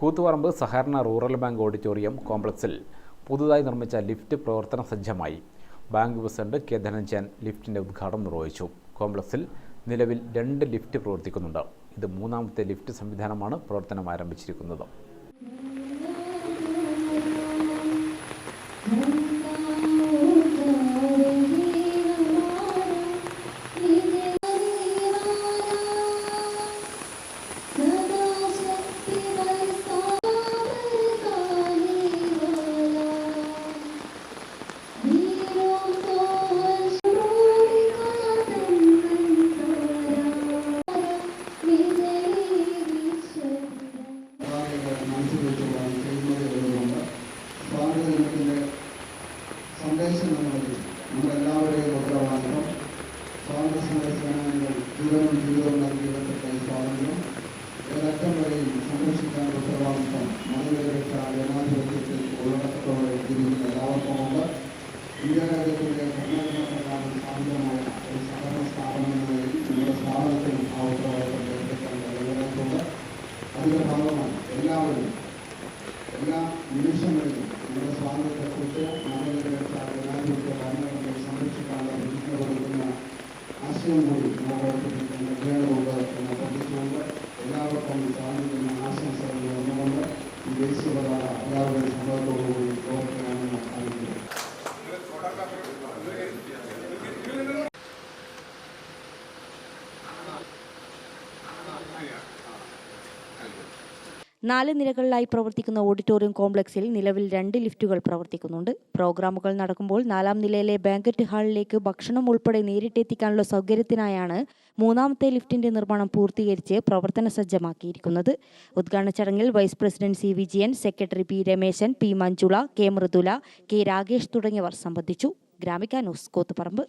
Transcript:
കൂത്തുപറമ്പ് സഹകരണ rural bank auditorium കോംപ്ലക്സിൽ പുതുതായി നിർമ്മിച്ച ലിഫ്റ്റ് പ്രവർത്തന സജ്ജമായി. ബാങ്ക് പ്രസിഡന്റ് കെ ധനഞ്ജയൻ ലിഫ്റ്റിന്റെ ഉദ്ഘാടനം നിർവഹിച്ചു. കോംപ്ലക്സിൽ നിലവിൽ രണ്ട് ലിഫ്റ്റ് പ്രവർത്തിക്കുന്നുണ്ട്. ഇത് മൂന്നാമത്തെ ലിഫ്റ്റ് സംവിധാനമാണ് പ്രവർത്തനം ആരംഭിച്ചിരിക്കുന്നത്. ജീവനും ജീവിതവും നൽകിയവർക്ക് സ്വാതന്ത്ര്യം ഏതറ്റം വരെയും സംരക്ഷിക്കാനുള്ള ഉത്തരവാദിത്വം മതനിരപേക്ഷ ജനാധിപത്യത്തിൽ ഉള്ളടക്കത്തോടെ ജീവിക്കുന്ന എല്ലാവർക്കുമുണ്ട് ഇന്ത്യ രാജ്യത്തിൻ്റെ ഭരണഘടനാപ്രകാരം സ്ഥാപിതമായ ഒരു സഹകരണ സ്ഥാപനം എന്ന നിലയിൽ നമ്മുടെ സ്ഥാപനത്തിനും ആ ഉത്തരവാദിത്വം ഏറ്റെടുക്കാൻ കഴിയുന്നതുകൊണ്ട് അതിൻ്റെ ഭാഗമായി എല്ലാവരും എല്ലാ നിമിഷങ്ങളിലും നമ്മുടെ സ്വാതന്ത്ര്യത്തെക്കുറിച്ച് മതനിരപേക്ഷ ജനാധിപത്യ ഭരണഘടനയെ സംരക്ഷിക്കാനുള്ള പ്രതിജ്ഞ കൊടുക്കുന്ന ആശയം കൂടി നമ്മുടെ നൽകേണ്ടതുണ്ട് എന്ന് അഭ്യർത്ഥിച്ചുകൊണ്ട് comentado con mi padre, que me hace en el nombre, y eso para el. നാല് നിലകളിലായി പ്രവർത്തിക്കുന്ന ഓഡിറ്റോറിയം കോംപ്ലക്സിൽ നിലവിൽ രണ്ട് ലിഫ്റ്റുകൾ പ്രവർത്തിക്കുന്നുണ്ട്. പ്രോഗ്രാമുകൾ നടക്കുമ്പോൾ നാലാം നിലയിലെ ബാങ്കറ്റ് ഹാളിലേക്ക് ഭക്ഷണം ഉൾപ്പെടെ നേരിട്ടെത്തിക്കാനുള്ള സൗകര്യത്തിനായാണ് മൂന്നാമത്തെ ലിഫ്റ്റിന്റെ നിർമ്മാണം പൂർത്തീകരിച്ച് പ്രവർത്തന സജ്ജമാക്കിയിരിക്കുന്നത്. ഉദ്ഘാടന ചടങ്ങിൽ vice president C Vijayan secretary P Rameshan P Manjula K Mridula K Rakesh തുടങ്ങിയവർ സംബന്ധിച്ചു. ഗ്രാമിക ന്യൂസ് കോത്തുപറമ്പ്.